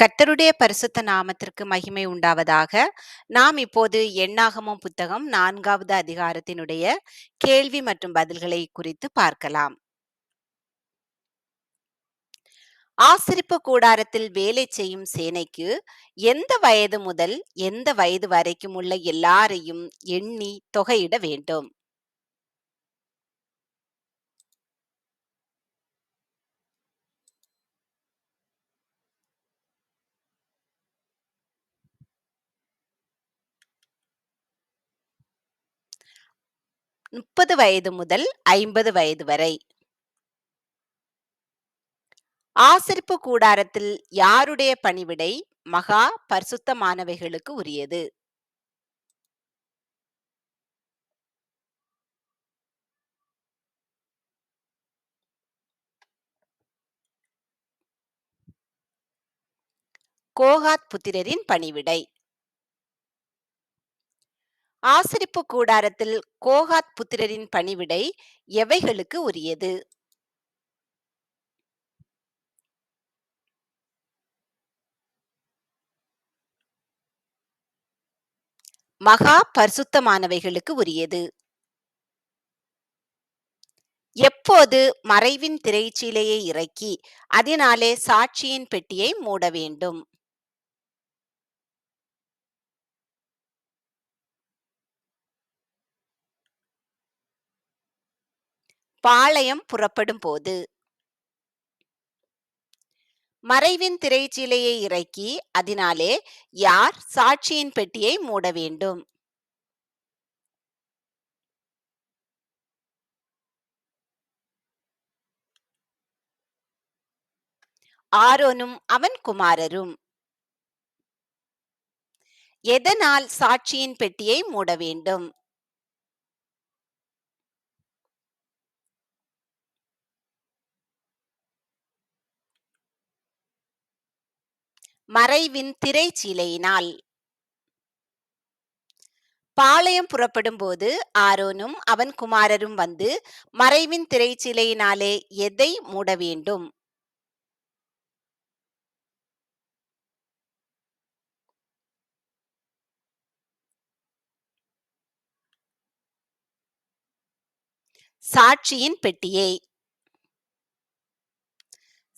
கர்த்தருடைய பரிசுத்த நாமத்திற்கு மகிமை உண்டாவதாக. நாம் இப்போது எண்ணாகமும் புத்தகம் நான்காவது அதிகாரத்தினுடைய கேள்வி மற்றும் பதில்களை குறித்து பார்க்கலாம். ஆசிரிப்பு கூடாரத்தில் வேலை செய்யும் சேனைக்கு எந்த வயது முதல் எந்த வயது வரைக்கும் உள்ள எல்லாரையும் எண்ணி தொகையிட வேண்டும். முப்பது வயது முதல் ஐம்பது வயது வரை. ஆசரிப்பு கூடாரத்தில் யாருடைய பணிவிடை மகா பரிசுத்தமானவைகளுக்கு உரியது. கோகாத் புத்திரரின் பணிவிடை ஆசரிப்பு கூடாரத்தில் கோகாத் புத்திரரின் பணிவிடை எவைகளுக்கு உரியது. மகா பரிசுத்தமானவைகளுக்கு உரியது. எப்போது மறைவின் திரைச்சீலையை இறக்கி அதனாலே சாட்சியின் பெட்டியை மூட வேண்டும். பாளையம் புறப்படும் போது. மறைவின் திரைச்சீலையை இறக்கி அதனாலே யார் சாட்சியின் பெட்டியை மூட வேண்டும். ஆரோனும் அவன் குமாரரும். எதனால் சாட்சியின் பெட்டியை மூட வேண்டும். மறைவின் திரைச்சீலையினால். பாளையம் புறப்படும் போது ஆரோனும் அவன் குமாரரும் வந்து மறைவின் திரைச்சீலையினாலே எதை மூட வேண்டும். சாட்சியின் பெட்டியை.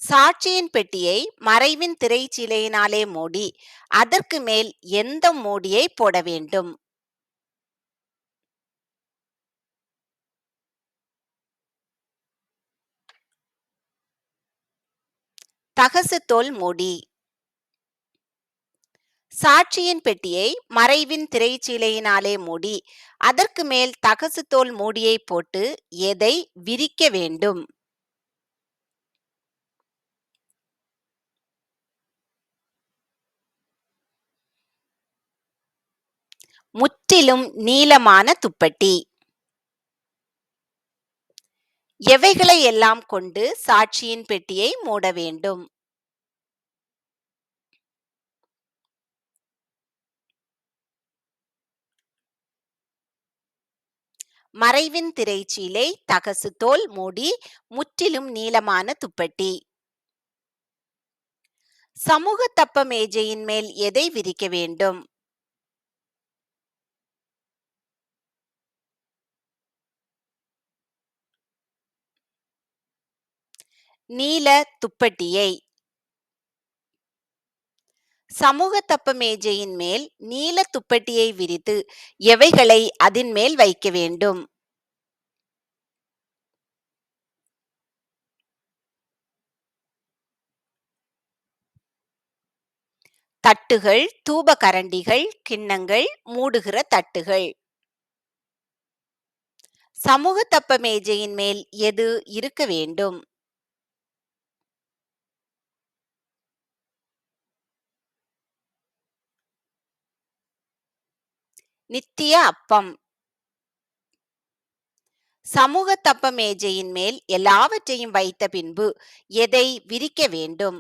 சாட்சியின் பெட்டியை மறைவின் திரைச்சீலையினாலே மூடி அதற்கு மேல் எந்த மூடியை போட வேண்டும். தகசு தோல் மூடி. சாட்சியின் பெட்டியை மறைவின் திரைச்சீலையினாலே மூடி அதற்கு மேல் தகசு தோல் மூடியை போட்டு எதை விரிக்க வேண்டும். முற்றிலும் நீளமான துப்பட்டி. எவைகளை எல்லாம் கொண்டு சாட்சியின் பெட்டியை மூட வேண்டும். மறைவின் திரைச்சீலை தகசு தோல் மூடி முற்றிலும் நீளமான துப்பட்டி. சமூக தப்ப மேஜையின் மேல் எதை விரிக்க வேண்டும். நீல துப்பட்டியை. சமூக தப்ப மேஜையின் மேல் நீல துப்பட்டியை விரித்து எவைகளை அதன் மேல் வைக்க வேண்டும். தட்டுகள் தூப கரண்டிகள் கிண்ணங்கள் மூடுகிற தட்டுகள். சமூக தப்ப மேஜையின் மேல் எது இருக்க வேண்டும். நித்திய அப்பம். சமூக தப்ப மேஜையின் மேல் எல்லாவற்றையும் வைத்த பின்பு எதை விரிக்க வேண்டும்.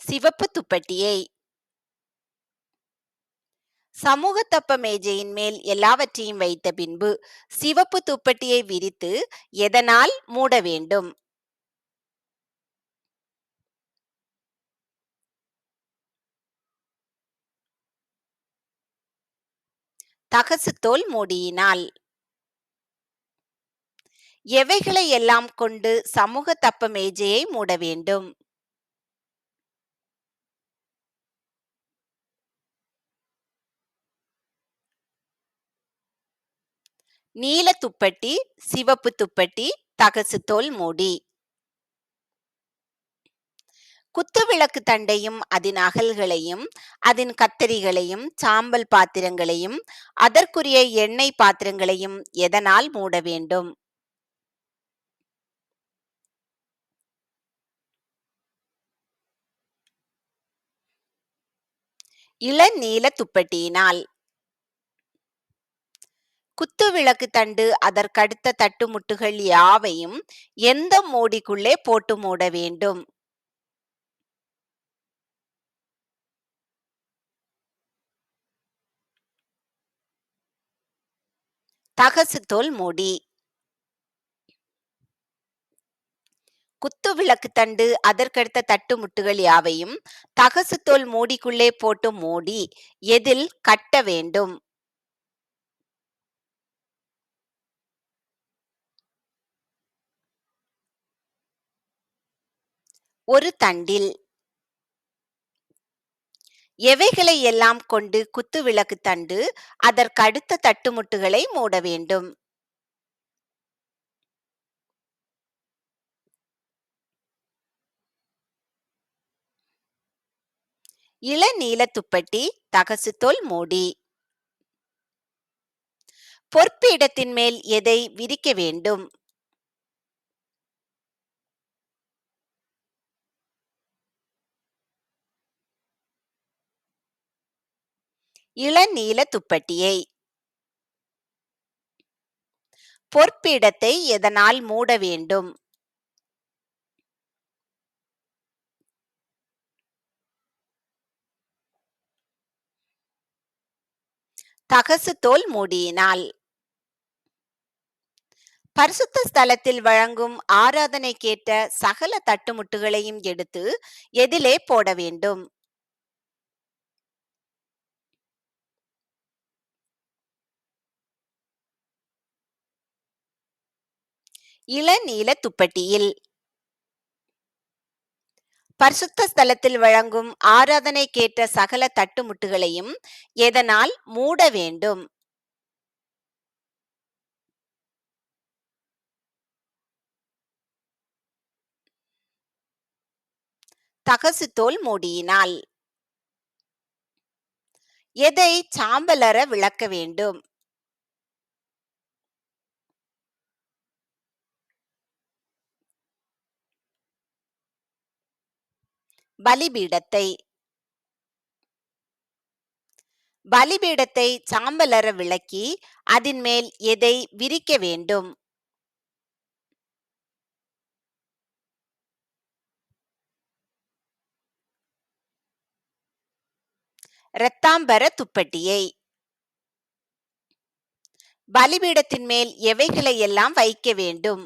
சிவப்பு துப்பட்டியை. சமூக தப்ப மேஜையின் மேல் எல்லாவற்றையும் வைத்த பின்பு சிவப்பு துப்பட்டியை விரித்து எதனால் மூட வேண்டும் தகசுத்தோல் மூடியினால். எவைகளை எல்லாம் கொண்டு சமூக தப்ப மேஜையை மூட வேண்டும்? நீல துப்பட்டி சிவப்பு துப்பட்டி தகசு தோல் மூடி. குத்துவிளக்கு தண்டையும் அதன் அகல்களையும் அதன் கத்தரிகளையும் சாம்பல் பாத்திரங்களையும் அதற்குரிய எண்ணெய் பாத்திரங்களையும் எதனால் மூட வேண்டும்? இளநீல துப்பட்டியினால். குத்துவிளக்கு தண்டு அதற்கடுத்த தட்டுமுட்டுகள் யாவையும் எந்த மூடிக்குள்ளே போட்டு மூட வேண்டும்? தகசு தோல் மூடி. குத்துவிளக்கு தண்டு அதற்கடுத்த தட்டு முட்டுகள் யாவையும் தகசு தோல் மூடிக்குள்ளே போட்டு மூடி எதில் கட்ட வேண்டும்? ஒரு தண்டில். எவைகளை எல்லாம் கொண்டு குத்துவிளக்கு தண்டு அதற்கடுத்த தட்டுமுட்டுகளை மூட வேண்டும். இளநீல துப்பட்டி தகசு தோல் மூடி. பொற்பீடத்தின் மேல் எதை விரிக்க வேண்டும்? இளநீல துப்பட்டியை. பொற்பிடத்தை எதனால் மூட வேண்டும்? தகசு தோல் மூடியினால். பரிசுத்த ஸ்தலத்தில் வழங்கும் ஆராதனை கேட்ட சகல தட்டுமுட்டுகளையும் எடுத்து எதிலே போட வேண்டும். இளநீல துப்பட்டியில். பரிசுத்த ஸ்தலத்தில் வழங்கும் ஆராதனை கேட்ட சகல தட்டுமுட்டுகளையும் எதனால் மூட வேண்டும்? தகசு தோல் மூடியினால். எதை சாம்பலற விளக்க வேண்டும்? பலிபீடத்தை. பலிபீடத்தை சாம்பலற விளக்கி அதன் மேல் எதை விரிக்க வேண்டும்? இரத்தாம்பர துப்பட்டியை. பலிபீடத்தின் மேல் எவைகளை எல்லாம் வைக்க வேண்டும்?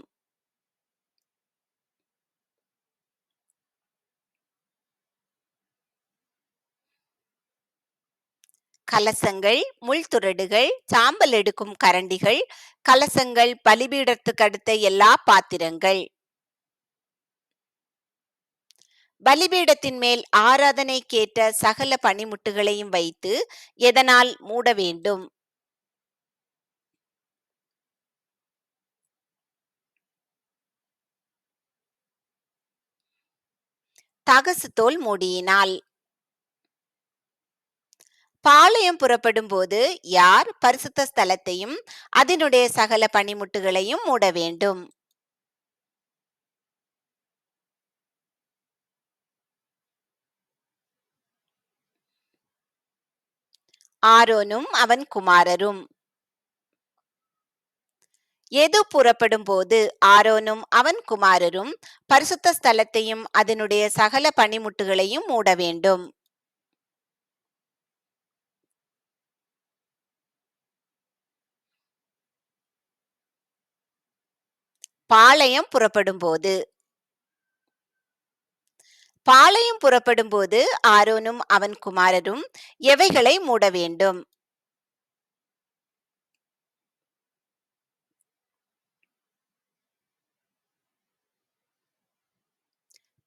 கலசங்கள் முள்துறடுகள் சாம்பல் எடுக்கும் கரண்டிகள் கலசங்கள் பலிபீடத்துக்கு அடுத்த எல்லா பாத்திரங்கள். பலிபீடத்தின் மேல் ஆராதனைக்கேற்ற சகல பனிமுட்டுகளையும் வைத்து எதனால் மூட வேண்டும்? தகசு தோல் மூடியினால். பாளையம் புறப்படும் போது யார் பரிசுத்த ஸ்தலத்தையும் அதனுடைய சகல பனிமுட்டுகளையும் மூட வேண்டும். ஆரோனும் அவன் குமாரரும். எது புறப்படும் போது ஆரோனும் அவன் குமாரரும் பரிசுத்த ஸ்தலத்தையும் அதனுடைய சகல பனிமுட்டுகளையும் மூட வேண்டும். பாளையம் புறப்படும் போது பாளையம் புறப்படும் போது ஆரோனும் அவன் குமாரரும் எவைகளை மூட வேண்டும்?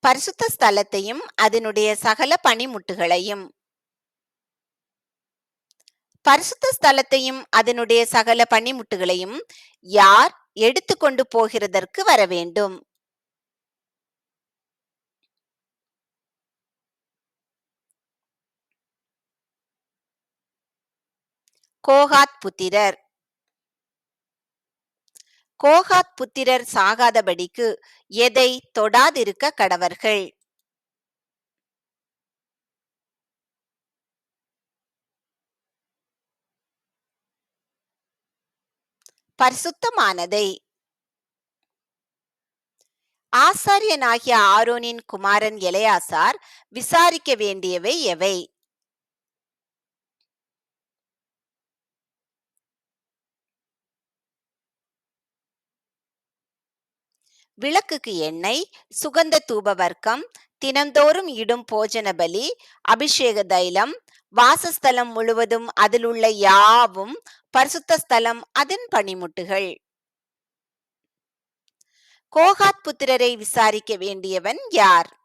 பரிசுத்த ஸ்தலத்தையும் அதனுடைய சகல பணிமுட்டுகளையும். பரிசுத்த ஸ்தலத்தையும் அதனுடைய சகல பணிமுட்டுகளையும் யார் எடுத்துக்கொண்டு போகிறதற்கு வர வேண்டும். கோகாத் புத்திரர். கோகாத் புத்திரர் சாகாதபடிக்கு எதை தொடாதிருக்க கடவர்கள். பரிசுத்தமானதை. ஆசாரியனாகிய ஆரோனின் குமாரன் எலையாசார் விசாரிக்க வேண்டியவை எவை? விளக்குக்கு எண்ணெய் சுகந்த தூப வர்க்கம் தினந்தோறும் இடும் போஜன பலி அபிஷேக தைலம் வாசஸ்தலம் முழுவதும் அதிலுள்ள யாவும் பரிசுத்த ஸ்தலம் அதன் பணிமுட்டுகள். கோகாத் புத்திரரை விசாரிக்க வேண்டியவன் யார்?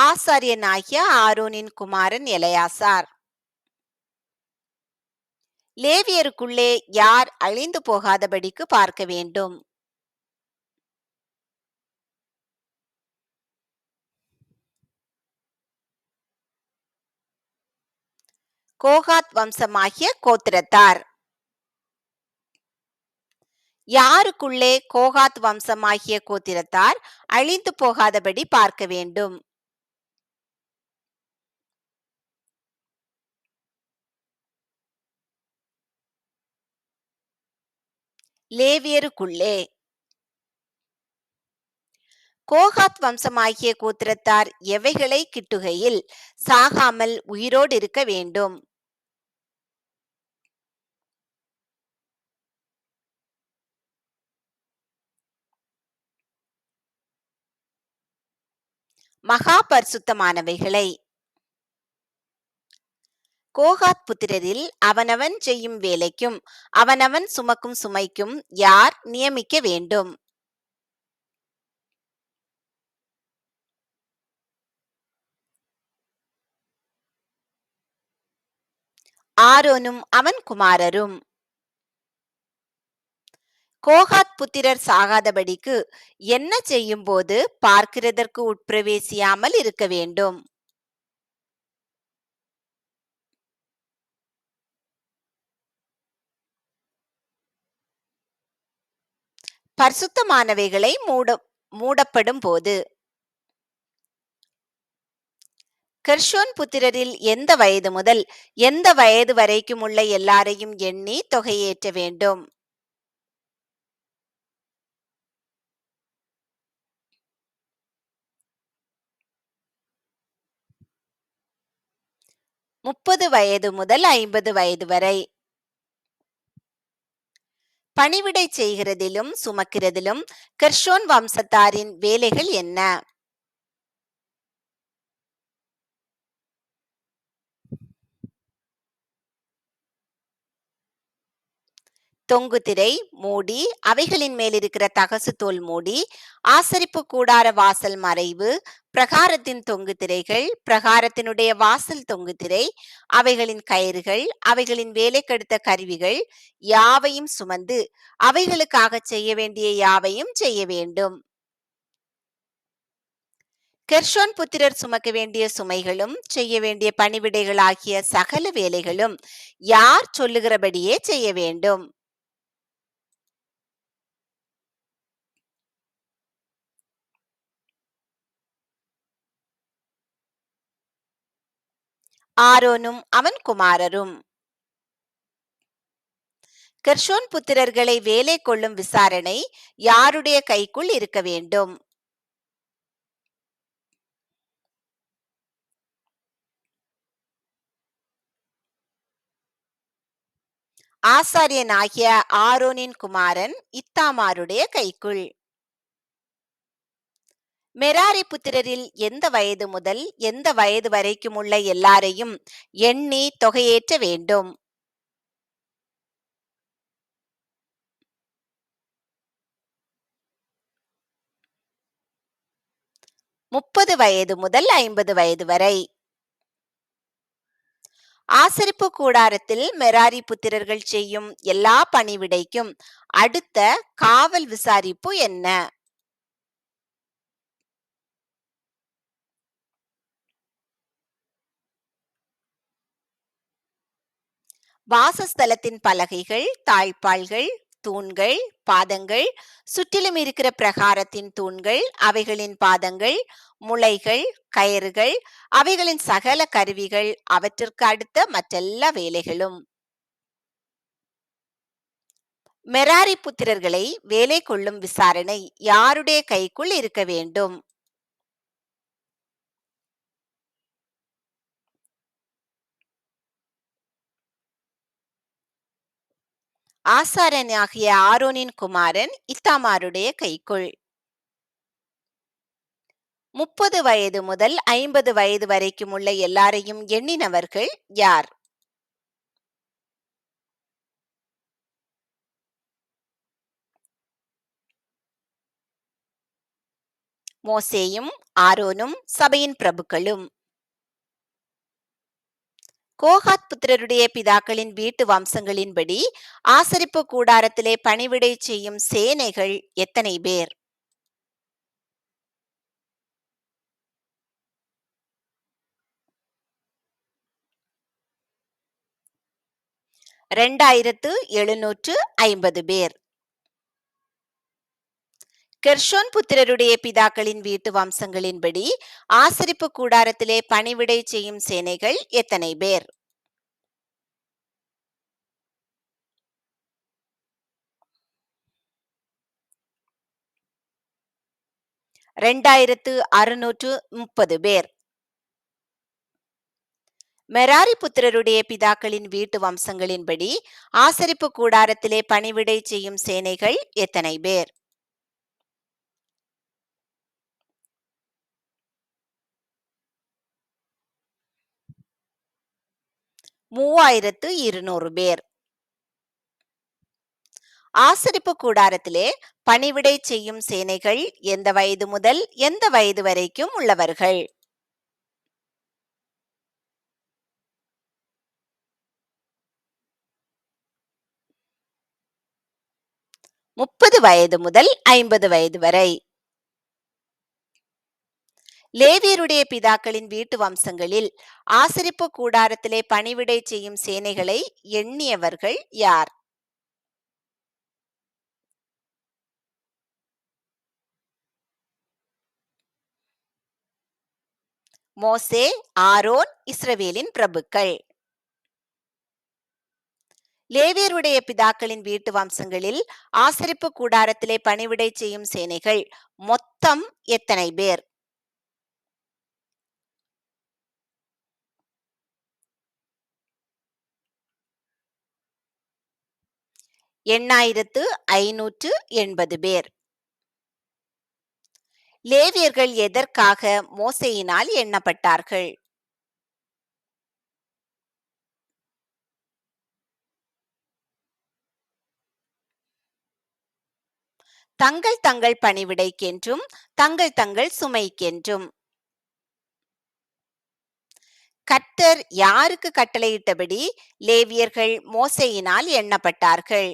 ஆசாரியனாகிய ஆரோனின் குமாரன் எலையாசார். லேவியருக்குள்ளே யார் அழிந்து போகாதபடிக்கு பார்க்க வேண்டும். கோகாத் வம்சமாகிய கோத்திரத்தார். யாருக்குள்ளே கோகாத் வம்சமாகிய கோத்திரத்தார் அழிந்து போகாதபடி பார்க்க வேண்டும். லேவியருக்குள்ளே. கோகாத் வம்சமாகிய கோத்திரத்தார் எவைகளை கிட்டுகையில் சாகாமல் உயிரோடு இருக்க வேண்டும்? மகா பரிசுத்தமானவைகளை கோகாத் புத்திரரில் அவனவன் செய்யும் வேலைக்கும் அவனவன் சுமக்கும் சுமைக்கும் யார் நியமிக்க வேண்டும்? ஆரோனும் அவன் குமாரரும். கோகாத் புத்திரர் சாகாதபடிக்கு என்ன செய்யும் போது பார்க்கிறதற்கு உட்பிரவேசியாமல் இருக்க வேண்டும்? பரிசுத்தமானவைகளை மூட மூடப்படும் போது கெர்ஷோன் புத்திரரில் எந்த வயது முதல் எந்த வயது வரைக்கும் உள்ள எல்லாரையும் எண்ணி தொகையேற்ற வேண்டும்? முப்பது வயது முதல் ஐம்பது வயது வரை. பணிவிடை செய்கிறதிலும் சுமக்கிறதிலும் கெர்ஷோன் வம்சத்தாரின் வேலைகள் என்ன? தொங்கு திரை மூடி அவைகளின் மேலிருக்கிற தகசு தோல் மூடி ஆசரிப்பு கூடார வாசல் மறைவு பிரகாரத்தின் தொங்கு திரைகள் பிரகாரத்தினுடைய வாசல் தொங்கு திரை அவைகளின் கயிறுகள் அவைகளின் வேலைக்கெடுத்த கருவிகள் யாவையும் சுமந்து அவைகளுக்காக செய்ய வேண்டிய யாவையும் செய்ய வேண்டும். கெர்ஷோன் புத்திரர் சுமக்க வேண்டிய சுமைகளும் செய்ய வேண்டிய பணிவிடைகளாகிய சகல வேலைகளும் யார் சொல்லுகிறபடியே செய்ய வேண்டும். ஆரோனும் அவன் குமாரரும். கர்ஷோன் புத்திரர்களை வேலை கொள்ளும் விசாரணை யாருடைய கைக்குள் இருக்க வேண்டும்? ஆசாரியனாகிய ஆரோனின் குமாரன் இத்தாமாருடைய கைக்குள். மெராரி புத்திரரில் எந்த வயது முதல் எந்த வயது வரைக்கும் உள்ள எல்லாரையும் எண்ணி தொகையேற்ற வேண்டும். முப்பது வயது முதல் ஐம்பது வயது வரை. ஆசரிப்பு கூடாரத்தில் மெராரி புத்திரர்கள் செய்யும் எல்லா பணிவிடைக்கும் அடுத்த காவல் விசாரிப்பு என்ன? வாசஸ்தலத்தின் பலகைகள் தாழ்பாள்கள் தூண்கள் பாதங்கள் சுற்றிலும் இருக்கிற பிரகாரத்தின் தூண்கள் அவைகளின் பாதங்கள் முளைகள் கயிறுகள் அவைகளின் சகல கருவிகள் அவற்றிற்கு அடுத்த மற்றெல்லா வேலைகளும். மெராரி புத்திரர்களை வேலை கொள்ளும் விசாரணை யாருடைய கைக்குள் இருக்க வேண்டும்? ஆசாரனாகிய ஆரோனின் குமாரன் இத்தாமாருடைய கைக்குள். முப்பது வயது முதல் ஐம்பது வயது வரைக்கும் உள்ள எல்லாரையும் எண்ணினவர்கள் யார்? மோசேயும் ஆரோனும் சபையின் பிரபுக்களும். கோஹாத் புத்திரருடைய பிதாக்களின் வீட்டு வம்சங்களின்படி ஆசரிப்பு கூடாரத்திலே பணிவிடை செய்யும் சேனைகள் எத்தனை பேர்? இரண்டாயிரத்து எழுநூற்று ஐம்பது பேர். கெர்ஷோன் புத்திரருடைய பிதாக்களின் வீட்டு வம்சங்களின்படி ஆசரிப்பு கூடாரத்திலே பணிவிடை செய்யும் சேனைகள் எத்தனை பேர்? ரெண்டாயிரத்து அறுநூற்று முப்பது பேர். மெராரி புத்திரருடைய பிதாக்களின் வீட்டு வம்சங்களின்படி ஆசரிப்பு கூடாரத்திலே பணிவிடை செய்யும் சேனைகள் எத்தனை பேர்? மூவாயிரத்து இருநூறு பேர். ஆசரிப்பு கூடாரத்திலே பணிவிடை செய்யும் சேனைகள் எந்த வயது முதல் எந்த வயது வரைக்கும் உள்ளவர்கள்? முப்பது வயது முதல் ஐம்பது வயது வரை. லேவியருடைய பிதாக்களின் வீட்டு வம்சங்களில் ஆசரிப்பு கூடாரத்திலே பணிவிடை செய்யும் சேனைகளை எண்ணியவர்கள் யார்? மோசே ஆரோன் இஸ்ரவேலின் பிரபுக்கள். லேவியருடைய பிதாக்களின் வீட்டு வம்சங்களில் ஆசரிப்பு கூடாரத்திலே பணிவிடை செய்யும் சேனைகள் மொத்தம் எத்தனை பேர்? எண்ணாயிரத்து ஐநூற்று எண்பது பேர். லேவியர்கள் எதற்காக மோசையினால் எண்ணப்பட்டார்கள்? தங்கள் தங்கள் பணிவிடைக்கென்றும் தங்கள் தங்கள் சுமைக்கென்றும். கர்த்தர் யாருக்கு கட்டளையிட்டபடி லேவியர்கள் மோசையினால் எண்ணப்பட்டார்கள்?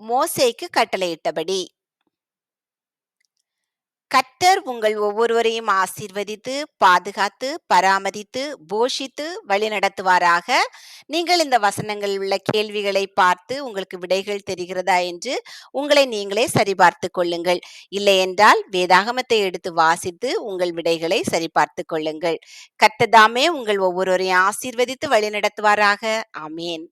மோசேக்கு கட்டளையிட்டபடி. கர்த்தர் உங்கள் ஒவ்வொருவரையும் ஆசீர்வதித்து பாதுகாத்து பராமரித்து போஷித்து வழிநடத்துவாராக நீங்கள் இந்த வசனங்கள் உள்ள கேள்விகளை பார்த்து உங்களுக்கு விடைகள் தெரிகிறதா என்று உங்களை நீங்களே சரிபார்த்து கொள்ளுங்கள். இல்லையென்றால் வேதாகமத்தை எடுத்து வாசித்து உங்கள் விடைகளை சரிபார்த்து கொள்ளுங்கள். கர்த்ததாமே உங்கள் ஒவ்வொருவரையும் ஆசீர்வதித்து வழிநடத்துவாராக ஆமேன்.